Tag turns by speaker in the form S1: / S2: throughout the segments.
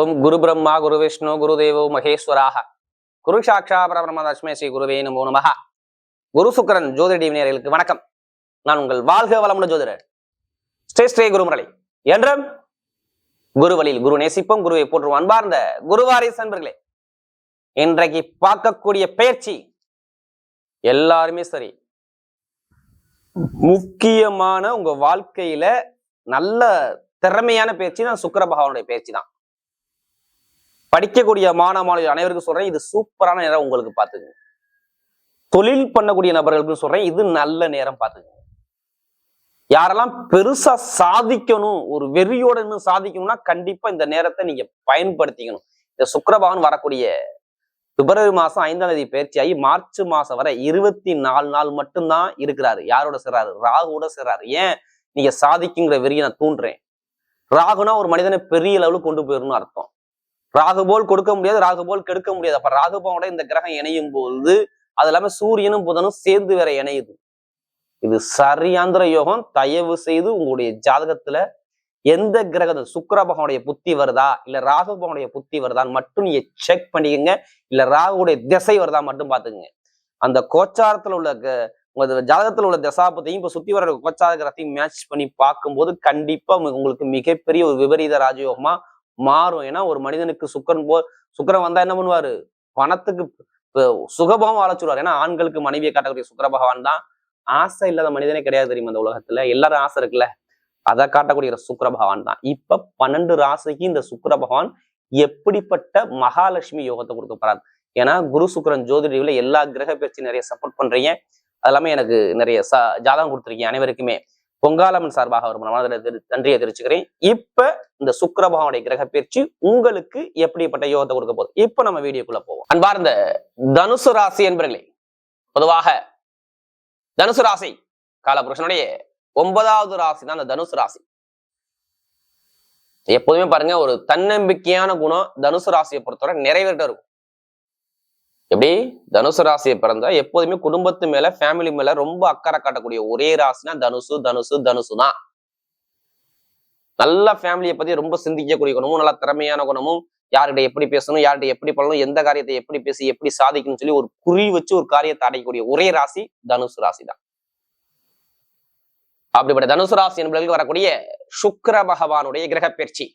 S1: ஓம் குரு பிரம்மா குரு விஷ்ணு குரு தேவோ மகேஸ்வராக. குரு சாட்சா பரபிரம தஸ்மே ஸ்ரீ குருவே நமோ நமஹ. குரு சுக்கரன் ஜோதிட டிவினியர்களுக்கு வணக்கம். நான் உங்கள் வாழ்க வளமுடன் ஜோதிடர். ஸ்ரீ ஸ்ரீ குருமுரளி. என்றும் குரு வழியில் குரு நேசிப்போம் குருவை போற்றுவோம் அன்பார்ந்த குருவாரி சன்பர்களே இன்றைக்கு பார்க்கக்கூடிய பயிற்சி எல்லாருமே சரி. முக்கியமான உங்க வாழ்க்கையில நல்ல திறமையான பயிற்சி தான் சுக்கர பகவானுடைய பயிற்சி தான். படிக்கக்கூடிய மாணவ மாணவிகள் அனைவருக்கும் சொல்றேன் இது சூப்பரான நேரம் உங்களுக்கு பார்த்துக்குங்க. தொழில் பண்ணக்கூடிய நபர்களுக்கு சொல்றேன் இது நல்ல நேரம் பார்த்துக்குங்க. யாரெல்லாம் பெருசா சாதிக்கணும் ஒரு வெறியோட இன்னும் சாதிக்கணும்னா கண்டிப்பா இந்த நேரத்தை நீங்க பயன்படுத்திக்கணும். இந்த சுக்கிரபகவான் வரக்கூடிய பிப்ரவரி மாசம் ஐந்தாம் தேதி பயிற்சியாகி மார்ச் மாசம் வரை இருபத்தி நாலு நாள் மட்டும்தான் இருக்கிறாரு. யாரோட சேர்றாரு? ராகுவோட சேர்றாரு. ஏன்? நீங்க சாதிக்குங்கிற வெறியை நான் தூண்டுறேன். ராகுனா ஒரு மனிதனை பெரிய லெவலுக்கு கொண்டு போயிடணும்னு அர்த்தம். ராகு போல் கொடுக்க முடியாது ராகு போல் கெடுக்க முடியாது. அப்ப ராகுபவனோட இந்த கிரகம் இணையும் போது அது இல்லாம சூரியனும் புதனும் சேர்ந்து வேற இணையுது. இது சரியாந்திர யோகம். தயவு செய்து உங்களுடைய ஜாதகத்துல எந்த கிரகம் சுக்கர பகவானுடைய புத்தி வருதா இல்ல ராகு பகவானுடைய புத்தி வருதான்னு மட்டும் நீங்க செக் பண்ணிக்கங்க. இல்ல ராகுடைய திசை வருதா மட்டும் பாத்துக்கங்க அந்த கோச்சாரத்துல உள்ள க- உங்க ஜாதகத்துல உள்ள தசாபத்தையும் இப்ப சுத்தி வர கோச்சார கிரகத்தையும் மேட்ச் பண்ணி பார்க்கும்போது கண்டிப்பா உங்களுக்கு மிகப்பெரிய ஒரு விபரீத ராஜயோகமா மாறும். ஏன்னா ஒரு மனிதனுக்கு சுக்கரன் போ சுக்கிரன் வந்தா என்ன பண்ணுவாரு? பணத்துக்கு ப- சுகபம் வாழச்சுடுவார் ஏன்னா ஆண்களுக்கு மனைவியை காட்டக்கூடிய சுக்கர பகவான் தான். ஆசை இல்லாத மனிதனே கிடையாது தெரியுமா இந்த உலகத்துல? எல்லாரும் ஆசை இருக்குல்ல? அதை காட்டக்கூடிய சுக்கர பகவான் தான். இப்ப பன்னெண்டு ராசிக்கு இந்த சுக்கர பகவான் எப்படிப்பட்ட மகாலட்சுமி யோகத்தை கொடுக்க போறாரு? ஏன்னா குரு சுக்கிரன் ஜோதிடியில எல்லா கிரக பயிற்சி நிறைய சப்போர்ட் பண்றீங்க. அது எல்லாமே எனக்கு நிறைய ச ஜாதகம் கொடுத்துருக்கீங்க அனைவருக்குமே. பொங்காலம்மன் சார்பாக ஒரு நன்றியை தெரிவிச்சுக்கிறேன். இப்ப இந்த சுக்கரபகவனுடைய கிரக பயிற்சி உங்களுக்கு எப்படிப்பட்ட யோகத்தை கொடுக்க போகுது? இப்ப நம்ம வீடியோக்குள்ள போவோம். அன்பார்ந்த தனுசு ராசி என்பர்களே பொதுவாக தனுசு ராசி காலபுருஷனுடைய ஒன்பதாவது ராசி தான் அந்த தனுசு ராசி. எப்போதுமே பாருங்க ஒரு தன்னம்பிக்கையான குணம் தனுசு ராசியை பொறுத்தவரை நிறைவேற்ற இருக்கும். எப்படி? தனுசு ராசியை பிறந்தா எப்போதுமே குடும்பத்து மேல ஃபேமிலி மேல ரொம்ப அக்கறை காட்டக்கூடிய ஒரே ராசினா தனுசு தனுசு தனுசு தான் நல்ல ஃபேமிலியை பத்தி ரொம்ப சிந்திக்கக்கூடிய குணமும் நல்ல திறமையான குணமும் யார்கிட்ட எப்படி பேசணும் யார்கிட்ட எப்படி பண்ணணும் எந்த காரியத்தை எப்படி பேசி எப்படி சாதிக்கணும்னு சொல்லி ஒரு குறி வச்சு ஒரு காரியத்தை அடையக்கூடிய ஒரே ராசி தனுசு ராசி தான் அப்படிப்பட்ட தனுசு ராசி என்பவர்களுக்கு வரக்கூடிய சுக்கர பகவானுடைய கிரக பயிற்சி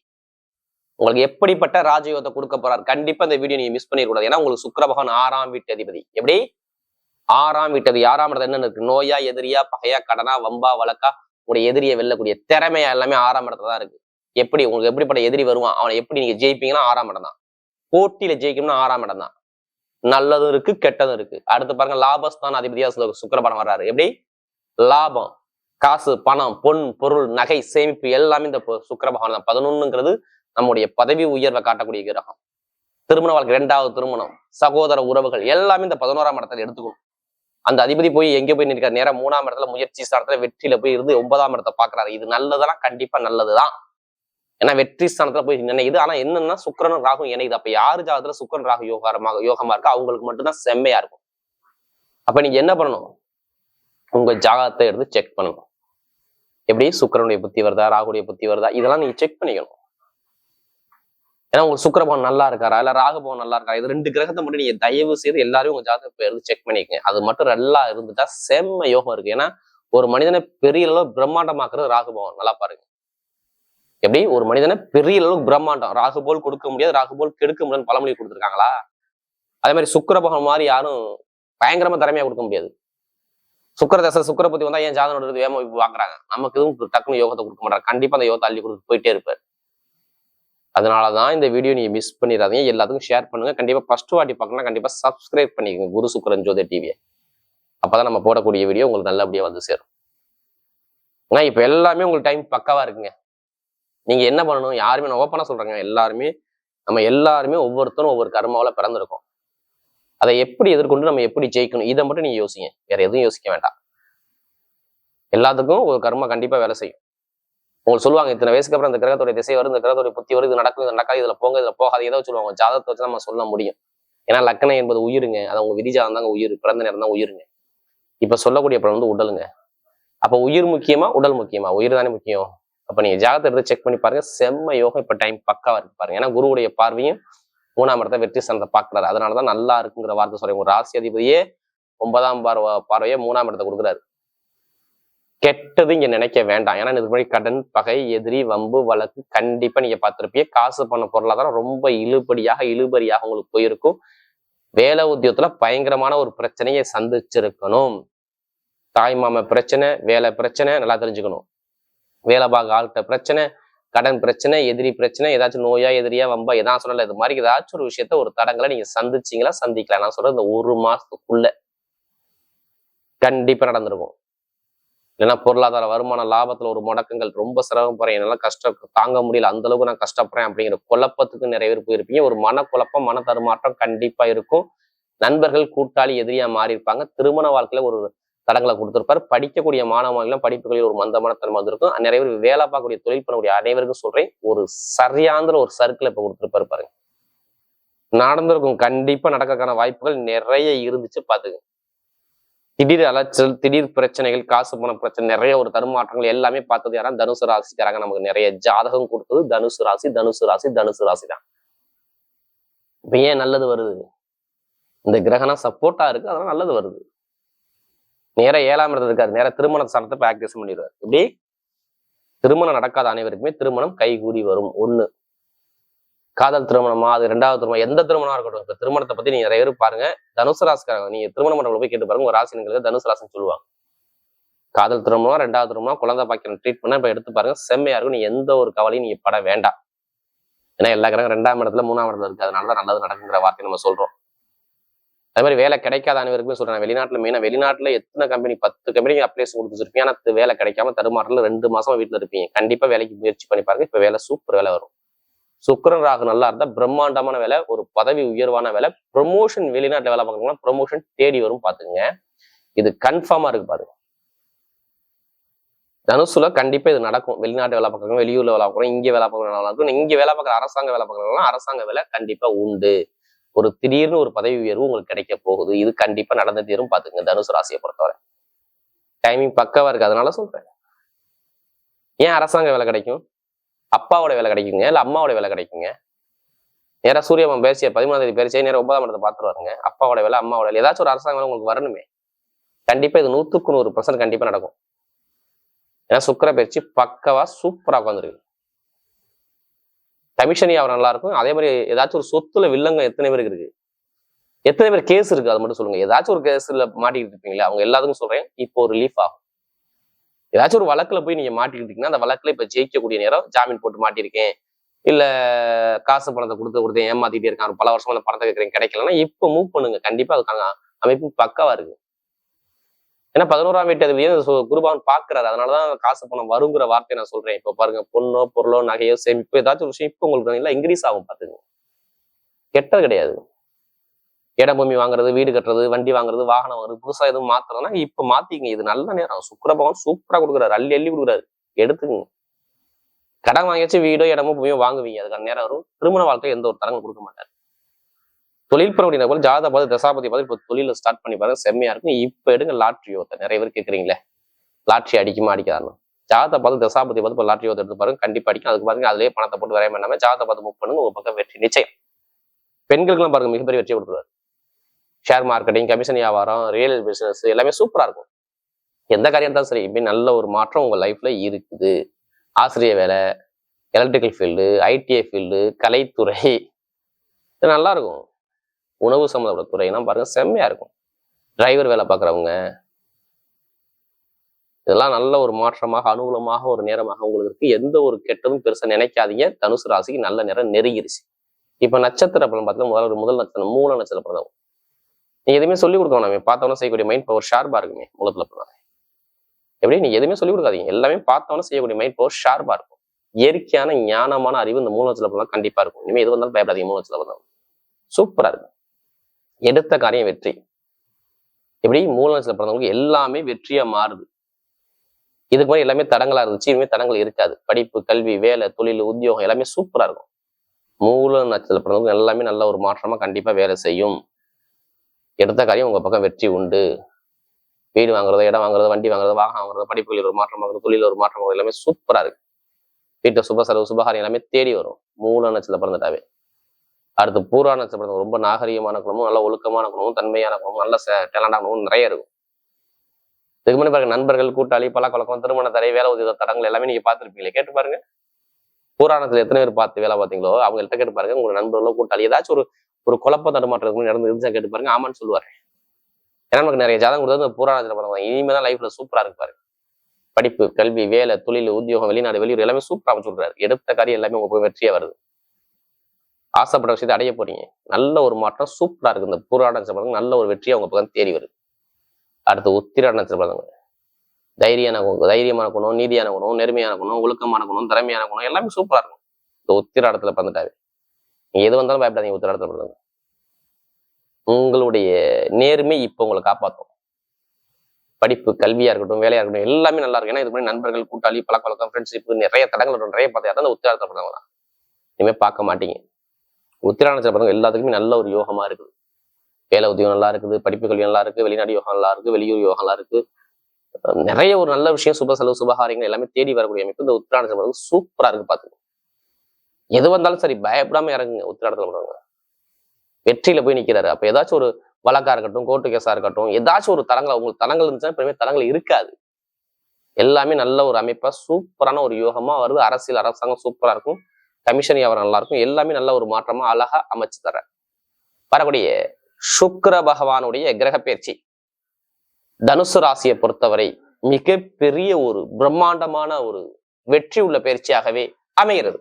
S1: உங்களுக்கு எப்படிப்பட்ட ராஜயோகத்தை கொடுக்க போறார் கண்டிப்பா இந்த வீடியோ நீங்க மிஸ் பண்ணிடக்கூடாது. ஏன்னா உங்களுக்கு சுக்கிர பகவான் ஆறாம் வீட்டு அதிபதி. எப்படி? ஆறாம் வீட்டது ஆறாம் இடத்துல என்ன இருக்கு? நோயா எதிரியா பகையா கடனா வம்பா வழக்கா உங்களுடைய எதிரியை வெல்லக்கூடிய திறமையா எல்லாமே ஆறாம் இடத்துல தான் இருக்கு. எப்படி? உங்களுக்கு எப்படிப்பட்ட எதிரி வருவான்? அவனை எப்படி நீங்க ஜெயிப்பீங்கன்னா ஆறாம் இடம் தான். போட்டியில ஜெயிக்கணும்னா ஆறாம் இடம் தான். நல்லதும் இருக்கு கெட்டதும் இருக்கு. அடுத்து பாருங்க லாபஸ்தான் அதிபதியா சுக்கிர- வர்றாரு. எப்படி? லாபம் காசு பணம் பொன் பொருள் நகை சேமிப்பு எல்லாமே இந்த பு- பகவான் தான். பதினொன்னுங்கிறது நம்முடைய பதவி உயர்வை காட்டக்கூடிய கிரகம். திருமண வாழ்க்கை ரெண்டாவது திருமணம் சகோதர உறவுகள் எல்லாமே இந்த பதினோராம் இடத்துல எடுத்துக்கணும். அந்த அதிபதி போய் எங்க போய் நிற்கிறார்? நேரம் மூணாம் இடத்துல முயற்சி ஸ்தானத்துல வெற்றியில போய் இருந்து ஒன்பதாம் இடத்தை பாக்குறாரு இது நல்லதெல்லாம் கண்டிப்பா நல்லதுதான். ஏன்னா வெற்றி ஸ்தானத்துல போய் நினைக்குது ஆனா என்னன்னா சுக்கரன் ராகும் இணையுது. அப்ப யாரு ஜாதத்துல சுக்கரன் ராகு யோகாரமாக யோகமா இருக்கா? அவங்களுக்கு மட்டும்தான் செம்மையா இருக்கும். அப்ப நீங்க என்ன பண்ணணும்? உங்க ஜாதகத்தை எடுத்து செக் பண்ணணும். எப்படி? சுக்கரனுடைய புத்தி வருதா? ராகுடைய புத்தி வருதா? இதெல்லாம் நீங்க செக் பண்ணிக்கணும். ஏன்னா உங்களுக்கு சுக்கரபவன் நல்லா இருக்காரா? இல்ல ராகுபவன் நல்லா இருக்காரா? இது ரெண்டு கிரகத்தை மட்டும் நீங்க தயவு செய்து எல்லாரும் உங்க ஜாதகத்தை எடுத்து செக் பண்ணிக்கங்க. அது மட்டும் நல்லா இருந்துட்டா செம்ம யோகம் இருக்கு. ஏன்னா ஒரு மனிதனை பெரிய அளவு பிரம்மாண்டமாக்குறது ராகுபவன் நல்லா பாருங்க. எப்படி? ஒரு மனிதனை பெரிய அளவுக்கு பிரம்மாண்டம். ராகு போல் கொடுக்க முடியாது ராகு போல் கெடுக்க முடியாதுன்னு பழமொழி கொடுத்துருக்காங்களா? அதே மாதிரி சுக்கிரபகவான் மாதிரி யாரும் பயங்கரமா திறமையா கொடுக்க முடியாது. சுக்கர தசை சுக்கரபதி வந்தா ஏன் ஜாதகம் எடுத்து வேகமா நமக்கு எதுவும் டக்குனு யோகத்தை கொடுக்க மாட்டாங்க. கண்டிப்பா அந்த யோகத்தை அள்ளி கொடுத்து போயிட்டே இருப்பார். அதனாலதான் இந்த வீடியோ நீங்கள் மிஸ் பண்ணிடாதீங்க. எல்லாத்துக்கும் ஷேர் பண்ணுங்க. கண்டிப்பாக ஃபஸ்ட் வாட்டி பார்க்கணும்னா கண்டிப்பாக சப்ஸ்கிரைப் பண்ணிக்கோங்க. குரு சுக்கரன் ஜோதி டிவியை அப்பதான் நம்ம போடக்கூடிய வீடியோ உங்களுக்கு நல்லபடியா வந்து சேரும். ஆனால் இப்போ எல்லாமே உங்களுக்கு டைம் பக்காவாக இருக்குங்க. நீங்க என்ன பண்ணணும்? யாருமே நான் ஓப்பனாக சொல்கிறேங்க எல்லாருமே நம்ம எல்லாருமே ஒவ்வொருத்தரும் ஒவ்வொரு கர்மாவில் பிறந்திருக்கோம். அதை எப்படி எதிர்கொண்டு நம்ம எப்படி ஜெயிக்கணும்? இதை மட்டும் நீங்க யோசிங்க. வேற எதுவும் யோசிக்க வேண்டாம். எல்லாத்துக்கும் ஒரு கர்மா கண்டிப்பா வேலை செய்யும். உங்களுக்கு சொல்லுவாங்க இத்தனை வயசுக்கு அப்புறம் இந்த கிரகத்துடைய திசை வரும் இந்த கிரகத்துடைய புத்தி வரும் இது நடக்கும் இது நடக்காது இதுல போங்க இதுல போகாது ஏதோ சொல்லுவாங்க. ஜாதகத்தை வச்சு நம்ம சொல்ல முடியும். ஏன்னா லக்கணம் என்பது உயிருங்க. அது உங்க விதிஜாதம் தாங்க உயிர். பிறந்த நேரம் தான் உயிருங்க. இப்ப சொல்லக்கூடிய படம் வந்து உடலுங்க. அப்ப உயிர் முக்கியமா உடல் முக்கியமா? உயிர் தானே முக்கியம். அப்ப நீங்க ஜாதகத்தை எடுத்து செக் பண்ணி பாருங்க. செம்ம யோகம் இப்ப டைம் பக்காவா இருக்கு பாருங்க. ஏன்னா குருவுடைய பார்வையும் மூணாம் இடத்த வெற்றி ஸ்தானத்தை பாக்குறாரு அதனாலதான் நல்லா இருக்குங்கிற வார்த்தை சொல்றேன். ஒரு ராசி அதிபதியே ஒன்பதாம் பார்வை பார்வையை மூணாம் இடத்தை கொடுக்குறாரு. கெட்டது இங்க நினைக்க வேண்டாம். ஏன்னா இதுக்கு மாதிரி கடன் பகை எதிரி வம்பு வழக்கு கண்டிப்பா நீங்க பார்த்துருப்பீங்க. காசு பண்ண பொருளாதாரம் ரொம்ப இழுபடியாக இழுபறியாக உங்களுக்கு போயிருக்கும். வேலை உத்தியோகத்துல பயங்கரமான ஒரு பிரச்சனையை சந்திச்சிருக்கணும். தாய் மாம பிரச்சனை வேலை பிரச்சனை நல்லா தெரிஞ்சுக்கணும். வேலை பார்க்க ஆள்கிட்ட பிரச்சனை கடன் பிரச்சனை எதிரி பிரச்சனை ஏதாச்சும் நோயா எதிரியா வம்பா எதாவது சொல்லல இது மாதிரி ஏதாச்சும் ஒரு விஷயத்த ஒரு தடங்களை நீங்க சந்திச்சீங்களா சந்திக்கலாம் நான் சொல்றேன் இந்த ஒரு மாசத்துக்குள்ள. கண்டிப்பா நடந்திருக்கும். இல்லைன்னா பொருளாதார வருமான லாபத்துல ஒரு முடக்கங்கள் ரொம்ப சிரமப்படுறேன் என்னால கஷ்டம் தாங்க முடியல. அந்த அளவுக்கு நான் கஷ்டப்படுறேன் அப்படிங்கிற குழப்பத்துக்கு நிறைய பேர் போயிருப்பீங்க. ஒரு மனக்குழப்பம் மன தருமாற்றம் கண்டிப்பா இருக்கும். நண்பர்கள் கூட்டாளி எதிரியா மாறி இருப்பாங்க. திருமண வாழ்க்கையில ஒரு தடங்களை கொடுத்திருப்பாரு. படிக்கக்கூடிய மாணவர்களும் படிப்புகளில் ஒரு மந்தமான தன்மை வந்திருக்கும். நிறைய பேர் வேலை பார்க்கக்கூடிய தொழில் பண்ணக்கூடிய அனைவருக்கும் சொல்றேன். ஒரு சரியாந்திர ஒரு சர்க்கிள் இப்ப கொடுத்துருப்பாரு பாருங்க. நடந்திருக்கும். கண்டிப்பா நடக்கக்கான வாய்ப்புகள் நிறைய இருந்துச்சு. பாத்துங்க திடீர் அலைச்சல் திடீர் பிரச்சனைகள் காசு பண பிரச்சனை நிறைய ஒரு தருமாற்றங்கள் எல்லாமே பார்த்தது யாரா? தனுசு ராசிக்காரங்க நமக்கு நிறைய ஜாதகம் கொடுத்தது தனுசு ராசி தனுசு ராசி தனுசு ராசி தான் இப்ப ஏன் நல்லது வருது? இந்த கிரகணம் சப்போர்ட்டா இருக்கு அதனால நல்லது வருது. நேர ஏழாம் இடத்துல இருக்காரு நேர திருமண ஸ்தானத்தை பிராக்டிஸ் பண்ணிடுவார். இப்படி திருமணம் நடக்காத அனைவருக்குமே திருமணம் கைகூடி வரும். ஒண்ணு காதல் திருமணமா? அது ரெண்டாவது திருமணம். எந்த திருமணமா இருக்கட்டும். இப்ப திருமணத்தை பத்தி நீங்க நிறைய பேர் பாருங்க. தனுசு ராசிக்காரங்க நீங்க திருமண மண்டபம் போய் கேட்டு பாருங்க. ஒரு ராசினுங்களுக்கு தனுசு ராசின்னு சொல்லுவாங்க. காதல் திருமணம் ரெண்டாவது திருமணம் குழந்தை பாக்கியம் ட்ரீட் பண்ண இப்ப எடுத்து பாருங்க. செம்மையா இருக்கும். நீ எந்த ஒரு கவலையும் நீங்க பட வேண்டாம். ஏன்னா எல்லா கிரகம் ரெண்டாம் இடத்துல மூணாம் இடத்துல இருக்கு. அதனாலதான் நல்லது நடக்குங்கிற வார்த்தை நம்ம சொல்றோம். அதே மாதிரி வேலை கிடைக்காத அனைவருக்குமே சொல்றேன். வெளிநாட்டுல மெயினா வெளிநாட்டுல எத்தனை கம்பெனி பத்து கம்பெனி அப்ளைஸ் கொடுத்துருப்பீங்க ஆனா வேலை கிடைக்காம தருமாறல ரெண்டு மாசமா வீட்டுல இருப்பீங்க. கண்டிப்பா வேலைக்கு முயற்சி பண்ணி பாருங்க. இப்ப வேலை சூப்பர் வேலை வரும். சுக்கரன் ராகு நல்லா இருந்தா பிரம்மாண்டமான வேலை ஒரு பதவி உயர்வான வேலை ப்ரொமோஷன் வெளிநாட்டில் வேலை பார்க்கணும்னா ப்ரொமோஷன் தேடி வரும் பாத்துங்க இது கன்ஃபார்மா இருக்கு பாருங்க. தனுசுல கண்டிப்பா இது நடக்கும். வெளிநாட்டு வேலை பார்க்கணும் வெளியூர்ல வேலை பார்க்கணும் இங்க வேலை பார்க்கணும் நல்லா இருக்கும் இங்க வேலை பார்க்குற அரசாங்க வேலை பார்க்கணும்னா அரசாங்க வேலை கண்டிப்பா உண்டு. ஒரு திடீர்னு ஒரு பதவி உயர்வு உங்களுக்கு கிடைக்க போகுது. இது கண்டிப்பா நடந்து தீரும் பாத்துங்க தனுசு ராசியை பொறுத்தவரை. டைமிங் பக்கவா இருக்கு. அதனால சொல்றேன். ஏன் அரசாங்க வேலை கிடைக்கும்? அப்பாவோட வேலை கிடைக்குங்க இல்ல அம்மாவோட வேலை கிடைக்குங்க. நேரா சூரியமன் பேசிய பதிமூணாம் தேதி பேசிய நேரம் ஒன்பதாம் இடத்தை பார்த்துருவாருங்க. அப்பாவோட வேலை அம்மாவோட வேலை. ஏதாச்சும் ஒரு அரசாங்கம் உங்களுக்கு வரணுமே. கண்டிப்பா இது நூத்துக்கு நூறு பர்சன்ட் கண்டிப்பா நடக்கும். ஏன்னா சுக்கர பயிற்சி பக்கவா சூப்பரா உட்காந்துருக்கு கமிஷனி அவர் நல்லா இருக்கும். அதே மாதிரி ஏதாச்சும் ஒரு சொத்துல வில்லங்க எத்தனை பேருக்கு இருக்கு? எத்தனை பேர் கேஸ் இருக்கு? அது மட்டும் சொல்லுங்க. ஏதாச்சும் ஒரு கேஸ்ல மாட்டிக்கிட்டு இருப்பீங்களா அவங்க எல்லாத்துக்கும் சொல்றேன். இப்போ ஒரு ரிலீஃப் ஆகும். ஏதாச்சும் ஒரு வழக்குல போய் நீங்க மாட்டிக்கிட்டீங்கன்னா அந்த வழக்கில் இப்போ ஜெயிக்கக்கூடிய நேரம் ஜாமீன் போட்டு மாட்டியிருக்கேன். இல்ல காசு பணத்தை கொடுத்து கொடுத்து ஏமாத்திட்டே இருக்கான் பல வருஷமா அந்த பணத்தை கேட்குறேன் கிடைக்கலன்னா இப்ப மூவ் பண்ணுங்க. கண்டிப்பா அதுக்கான அமைப்பு பக்காவா இருக்கு. ஏன்னா பதினோராம் வீட்டு அதிபதியும் குருபான் பாக்குறாரு. அதனாலதான் காசு பணம் வருங்கிற வார்த்தையை நான் சொல்றேன். இப்ப பாருங்க பொண்ணோ பொருளோ நகையோ சேமிப்போ ஏதாச்சும் ஒரு விஷயம் இப்ப உங்களுக்கு எல்லாம் இன்க்ரீஸ் ஆகும் பாத்துங்க கெட்டது கிடையாது. இடம் பூமி வாங்குறது வீடு கட்டுறது வண்டி வாங்குறது வாகனம் வாங்குறது புதுசா எதுவும் மாத்தணும்னா இப்ப மாத்திங்க இது நல்ல நேரம். சுக்கர பகவான் சூப்பரா கொடுக்குறாரு. அள்ளி அள்ளி கொடுக்குறாரு. எடுத்துக்கங்க. கடன் வாங்கியாச்சு வீடோ இடமோ பூமியோ வாங்குவீங்க. அதுக்கான நேரம் வரும். திருமண வாழ்க்கை எந்த ஒரு தரங்களும் கொடுக்க மாட்டாரு. தொழில் பண்ணக்கூடிய போல ஜாத பார்த்து தசாபதி பார்த்து இப்போ தொழில ஸ்டார்ட் பண்ணி பாருங்க. செம்மையா இருக்கும் இப்ப எடுங்க லாட்ரி யோத்தை நிறைய பேர் கேட்குறீங்களே லாட்ரி அடிக்குமா அடிக்காதுன்னு ஜாத பார்த்து தசாபதி பார்த்து இப்போ லாட்ரி யோத்தை எடுத்து பாருங்க. கண்டிப்பா அடிக்கும் அதுக்கு பாருங்க அதுலயே பணத்தை போட்டு வரைய பண்ணாம ஜாத பார்த்து புக் பண்ணுங்க. உங்க பக்கம் வெற்றி. நிச்சயம். பெண்களுக்கெல்லாம் பாருங்க மிகப்பெரிய வெற்றி கொடுத்துருவாரு ஷேர் மார்க்கெட்டிங் கமிஷன் வியாபாரம் ரியல் பிஸ்னஸ் எல்லாமே சூப்பராக இருக்கும். எந்த காரியம் இருந்தாலும் சரி இப்படி நல்ல ஒரு மாற்றம் உங்க லைஃப்பில் இருக்குது. ஆசிரிய வேலை எலக்ட்ரிக்கல் ஃபீல்டு ஐடிஐ ஃபீல்டு கலைத்துறை இது நல்லா இருக்கும். உணவு சம்மந்தப்பட்ட துறையெல்லாம் பாருங்க செம்மையா இருக்கும். டிரைவர் வேலை பார்க்குறவங்க இதெல்லாம் நல்ல ஒரு மாற்றமாக அனுகூலமாக ஒரு நேரமாக உங்களுக்கு இருக்குது எந்த ஒரு கெட்டதும் பெருசா நினைக்காதீங்க. தனுசு ராசிக்கு நல்ல நேரம் நெருங்கிருச்சு. இப்ப நட்சத்திர பலன் பார்த்தீங்கன்னா முதல்ல ஒரு முதல் நட்சத்திரம் மூல நட்சத்திர பலன். நீ எதுவுமே சொல்லிக் கொடுக்க வேணாமே. பார்த்தவொன்னே செய்யக்கூடிய மைண்ட் பவர் ஷார்ப்பாக இருக்குமே மூலத்துல பலன் எப்படி? நீ எதுவுமே சொல்லிக் கொடுக்காதீங்க. எல்லாமே பார்த்தவொன்னே செய்யக்கூடிய மைண்ட் பவர் ஷார்ப்பாக இருக்கும். இயற்கையான ஞானமான அறிவு இந்த மூலத்தில் போனால் கண்டிப்பாக கண்டிப்பா இருக்கும். இனிமே எது வந்தாலும் பயப்படாதீங்க மூலத்தில் நட்சத்திர சூப்பராக சூப்பரா இருக்கும். எடுத்த காரியம் வெற்றி. எப்படி? மூலத்தில் பிறந்தவங்களுக்கு எல்லாமே வெற்றியா மாறுது. இதுக்கு மாதிரி எல்லாமே தடங்களா இருந்துச்சு இனிமே தடங்கள் இருக்காது. படிப்பு கல்வி வேலை தொழில் உத்தியோகம் எல்லாமே சூப்பரா இருக்கும். மூல நட்சத்திர பிறந்தவங்க எல்லாமே நல்ல ஒரு மாற்றமா கண்டிப்பா வேலை செய்யும். எடுத்த காரியம் உங்க பக்கம் வெற்றி உண்டு. வீடு வாங்குறது இடம் வாங்குறது வண்டி வாங்குறது வாகனம் வாங்குறது படிப்புகளில் ஒரு மாற்றம் ஆகுறது தொழிலில் ஒரு மாற்றம் ஆகுறது எல்லாமே சூப்பரா இருக்கு. வீட்டை சுப செலவு சுபகாரியம் எல்லாமே தேடி வரும். மூல நட்சத்திரம் பிறந்துட்டாவே. அடுத்து பூரா நட்சத்திரம் ரொம்ப நாகரிகமான குணமும் நல்ல ஒழுக்கமான குணமும் தன்மையான குணமும் நல்ல டேலண்டான குணமும் நிறைய இருக்கும். இதுக்கு முன்னாடி பாருங்க நண்பர்கள் கூட்டாளி பழக்கவழக்கம் திருமண தடை வேலை உதவி தடங்கள் எல்லாமே நீங்க பார்த்துருப்பீங்களே. கேட்டு பாருங்க. புராணத்துல எத்தனை பேர் பார்த்து வேலை பார்த்தீங்களோ அவங்கள்ட்ட கேட்டு பாருங்க. உங்க நண்பர்களோ கூட்டாளி ஏதாச்சும் ஒரு ஒரு குழப்ப தடுமாற்றம் நடந்து இருந்துச்சா கேட்டு பாருங்க. ஆமான்னு சொல்லுவாரு. ஏன்னா நமக்கு நிறைய ஜாதகம் கொடுத்தது இந்த புராணத்துல பிறந்தவங்க இனிமே தான் லைஃப்ல சூப்பரா இருப்பாரு படிப்பு கல்வி வேலை தொழில் உத்தியோகம் வெளிநாடு வெளியூர் எல்லாமே சூப்பராக சொல்றாரு எடுத்த காரியம் எல்லாமே உங்க போய் வெற்றியா வருது. ஆசைப்பட்ட விஷயத்தை அடைய போறீங்க. நல்ல ஒரு மாற்றம் சூப்பரா இருக்கு. இந்த புராண நட்சத்திரம் நல்ல ஒரு வெற்றியை அவங்க பக்கம் தேடி வருது. அடுத்து உத்திராட நட்சத்திரம் தைரியமான தைரியமான குணம் நீதியான குணம் நேர்மையான குணம் ஒழுக்கமான குணம் திறமையான குணம் எல்லாமே சூப்பரா இருக்கும். இந்த உத்திராடத்துல பறந்துட்டாரு நீங்கள் எது வந்தாலும் பயப்படாதீங்க உத்தரவாதத்தில் பண்ணுங்க உங்களுடைய நேர்மை இப்போ உங்களை காப்பாற்றும் படிப்பு கல்வியா இருக்கட்டும் வேலையா இருக்கட்டும் எல்லாமே நல்லா இருக்கும். ஏன்னா இது மாதிரி நண்பர்கள் கூட்டாளி பழக்கவழக்கம் ஃப்ரெண்ட்ஷிப் நிறைய தடங்கள் நிறைய பார்த்தா அந்த உத்திராடத்தில் பிறந்தவங்க தான். இனிமேல் பார்க்க மாட்டீங்க. உத்திராடத்தில் பிறந்தவங்க எல்லாத்துக்குமே நல்ல ஒரு யோகமா இருக்குது. வேலை உத்தியோகம் நல்லா இருக்குது படிப்பு கல்வி நல்லா இருக்கு வெளிநாடு யோகம் நல்லா இருக்கு வெளியூர் யோகம் நல்லா இருக்கு நிறைய ஒரு நல்ல விஷயம் சுப செலவு சுபகாரியங்கள் எல்லாமே தேடி வரக்கூடிய அமைப்பு. இந்த உத்திராடத்தில் பிறந்தவங்க சூப்பரா இருக்கு பாத்துக்கோங்க எது வந்தாலும் சரி பயப்படாம இறங்குங்க. உத்திராடத்தில் விடுவாங்க வெற்றியில போய் நிக்கிறாரு. அப்ப ஏதாச்சும் ஒரு வழக்கா இருக்கட்டும் கோர்ட்டு கேஸா இருக்கட்டும் ஏதாச்சும் ஒரு தளங்கள் உங்களுக்கு தளங்கள் இருந்துச்சுன்னா இப்பவுமே தளங்கள் இருக்காது. எல்லாமே நல்ல ஒரு அமைப்பா சூப்பரான ஒரு யோகமா வருது. அரசியல் அரசாங்கம் சூப்பரா இருக்கும். கமிஷன் வியாபாரம் நல்லா இருக்கும். எல்லாமே நல்ல ஒரு மாற்றமா அழகா அமைச்சு தர வரக்கூடிய சுக்கர பகவானுடைய கிரக பயிற்சி. தனுசு ராசியை பொறுத்தவரை மிகப்பெரிய ஒரு பிரம்மாண்டமான ஒரு வெற்றி உள்ள பயிற்சியாகவே அமைகிறது.